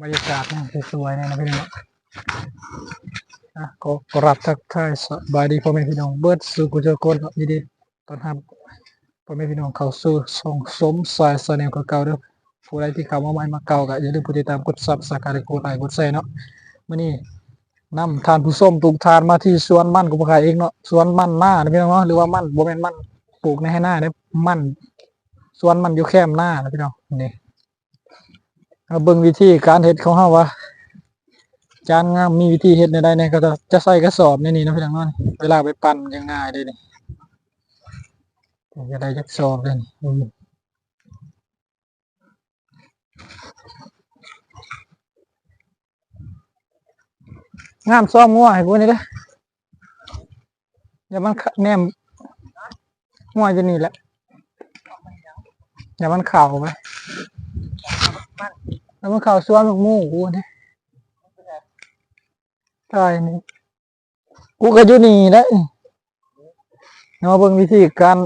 บรรยากาศนี่สวยๆเนี่ยนะพี่น้องนะก็กรับทักทายสบายดีพ่อแม่พี่น้องเบิร์ดสู่กุจโกนยินดีตอนรับพ่อแม่พี่น้องเข้าสู่ช่องสมสายสแนลเก่าๆเด้อผู้ใดที่เข้ามาใหม่มาเก่าก็อย่าลืมกดติดตามกดซับสไครต์กดไลค์กดแชร์เนาะมื้อนี้นำทานผู้ส้มปลูกทานมาที่สวนมั่นของพวกเขาเองเนาะสวนมั่นหน้านะพี่น้องเนาะหรือว่ามั่นบ่แม่นมั่นปลูกในให้หน้าเด้มั่นสวนมันอยู่แคมหน้านะพี่น้องนี่ เอาเบิ่งวิธีการเฮ็ดของเฮาว่าจานงามมีวิธีเฮ็ดในใดเนี่ยก็จะจะใส่กระสอบในนี้นะพี่น้องเนาะเวลาไปปั่นยังง่ายเด้นี่จะได้จักสอบเลยนี่งามซ้อมงัวให้พวกนี้เด้ออย่ามันแนมงัวจะนี่แหละอย่ามันเข่าไป แล้วมันเข้าสวนลูกหมูกูนี่ตายนี่กูก็อยู่นี่แหละเนาะเบิ่งวิธีการ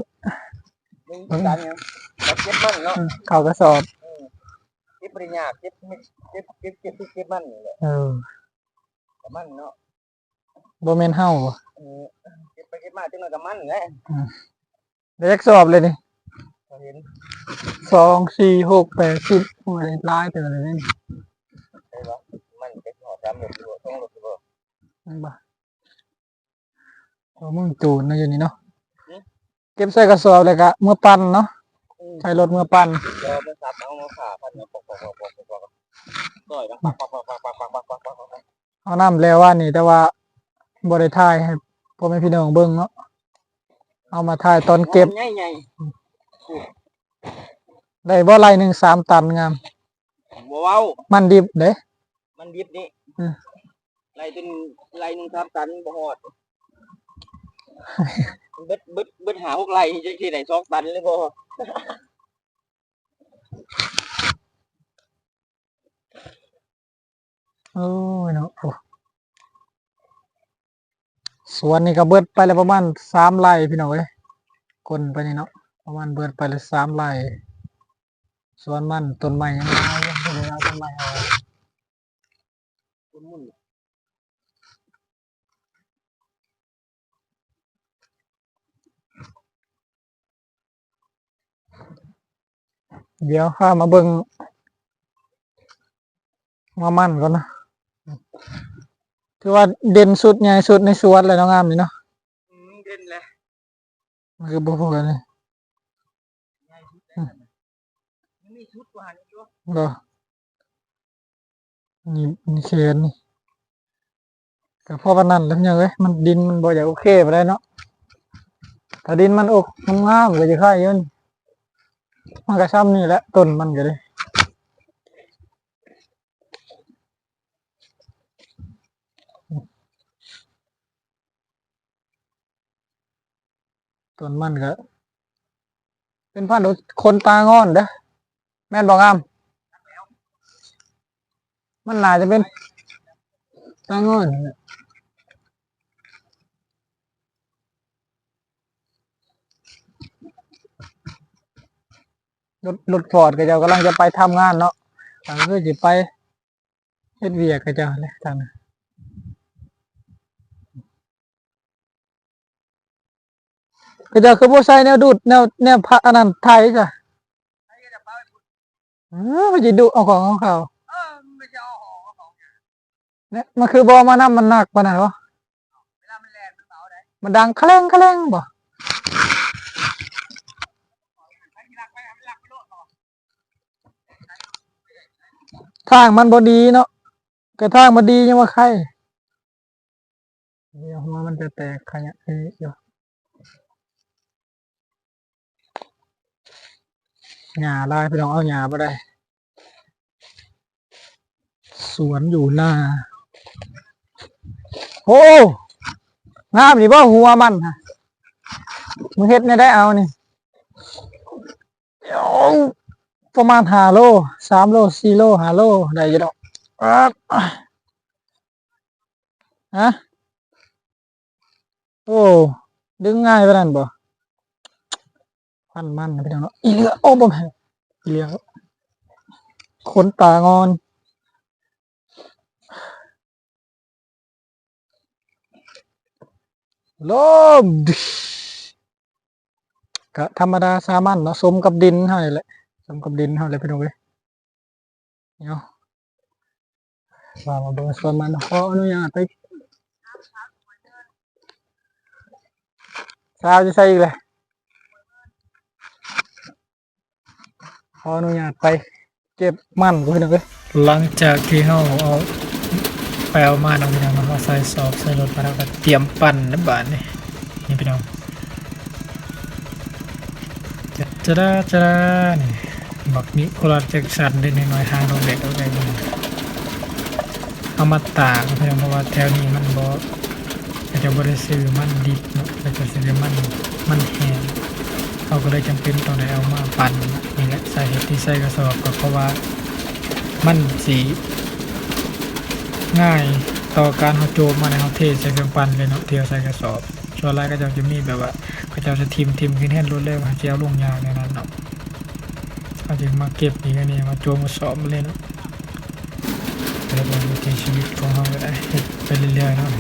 มึงการเนี่ยเราเก็บมันเนาะอืมเข้ากระสอบเก็บปริญญาเก็บไม่เก็บเก็บเก็บเก็บเก็บมันนี่แหละเออกับมันเนาะบ่แม่นเฮาบ่เออเก็บไปเก็บมาจังหน่อยกับมันแหละได้จักสอบเลยนี่ เราเห็นสองสี่หกแปดสิบโอ้ยหลายเตือเลยนี่ใช่ปะมันเป็นหัวสามหลบอยู่ต้องหลบอยู่บ่นั่นบ่โอ้มึงจูนนะอยู่นี่เนาะเก็บใส่กระสอบเลยกะเมื่อปั่นเนาะใช้รถเมื่อปั่นเราไปสับเอามาผ่าพันมาปอกปอกปอกปอกปอกต่อยนะปักปักปักปักปักปักปักปักปักปักเอาน้ำแล้วว่านี่ แต่ว่าบ่ได้ถ่ายให้พ่อแม่พี่น้องเบิ่งเนาะเอามาถ่ายตอนเก็บใหญ่ใหญ่ ได้บ่ไรหนึ่งสามตันงามบ่เว้ามันดิบเด้มันดิบนี่อืมไรจนไรหนึ่งสามตันบ่หอดเบิดเบิดเบิดหาหกไรจะที่ไหนสองตันเลยบ่โอ้ยเนาะโอ้สวนนี่ก็เบิดไปแล้วประมาณสามไร่พี่น้องเอ้ยคนไปนี่เนาะ ประมาณเบิดไปเลยสามไร่สวนมันต้นไม้ยังไงยังไม่ได้เอาต้นไม้เอาคุณมุ่นเดี๋ยวข้ามาเบิ่งมามันก่อนนะถือว่าเด่นสุดใหญ่สุดในสวนเลยเนาะงามนี่เนาะอืมเด่นเลยมันคือบ่พอกันเลย มันมีชุดกว่า นี้อยู่ก็นี่นี่เขนนี่ก็พอปนนั้นแล้วเนี่ยเอ้ยมันดินมันบ่อยากโอเคไปได้เนาะถ้าดินมันอกมันงามก็จะค่ายเยอะนี่มันก็ซ้ำนี่แหละต้นมันก็เลยต้นมันก็เป็นพันธุ์คนตางอนเด้อแม่นบอกงาม มันน่าจะเป็นตางอนนั่นแหละรถรถฟอร์ดก็เจ้ากำลังจะไปทำงานเนาะทางคือจะไปเฮ็ดเวียกก็เจ้าเลยทางนั้นก็จ้าคือบ่ใส่แนวดูดแนวแนวพระอันนั้นไทยจ้ะเออมันจะดูเอาของของเขา เออไม่ใช่เอาหอของ เนี่ยมันคือบอมานำมันหนักปานนั้นวะเวลามันแรงมันเบาได้มันดังแคลงแคลงบ่ไปหลักไปหลักไปโลดบ่ทางมันบ่ดีเนาะกระทางมันดียังว่าใครเดี๋ยวหัวมันจะแตกขยะเอ้ยเดี๋ยวหญ้าลายไปลองเอาหญ้าบ่ได้ สวนอยู่หน้า โอ้งามนี่บ่หัวมันฮะมึงเฮ็ดในได้เอานี่ประมาณหาโลสามโลสี่โลหาโลได้ยี่ดอกฮะโอ้ดึงง่ายไปนั่นบ่พันมันนะพี่น้องเนาะอีเหลือโอ้บ่แม่นอีเหลือขนตางอน ลมดิก็ธรรมดาสามัญเนาะสมกับดินเฮานี่แหละสมกับดินเฮาเลยพี่น้องเยเนาะว่ามาเบิ่งส่วนมันขออนุญาตไปสาวจะใส่อีกเลยขออนุญาตไปเก็บมันกูพี่น้องเอ้ยหลังจากที่เฮาเอา ไปเอามาน้องพี่น้องมาเอาใส่สอบใส่รถมาแล้วก็เตรียมปั่นนะบาทนี่นี่พี่น้องจะจะได้จะได้นี่บักนี้โคราชแจ็คสันได้น้อยทางลงเด็กเอาไปนี่เอามาตากพี่น้องเพราะว่าแถวนี้มันบ่อาจจะบ่ได้ซื้อมันดิบเนาะแต่จะซื้อมันมันแห้งเขาก็เลยจำเป็นต้องได้เอามาปั่นนี่แหละใส่เห็ดที่ใส่กระสอบก็เพราะว่ามันสี ง่ายต่อการเขาโจมมาในเขาเทใส่เครื่องปั่นเลยเนาะเทียวใส่กระสอบส่วนแรกก็จะจะมีแบบว่าเขาจะจะทิมทิมขึ้นแท่นรถเร็วเขาจะเอาลงยางในนั้นเนาะเขาจะมาเก็บอีกอันนี้มาโจมมาสอบมาเลยเนาะเป็นวิถีชีวิตของเขาก็ได้เฮ็ดไปเรื่อยๆเนาะ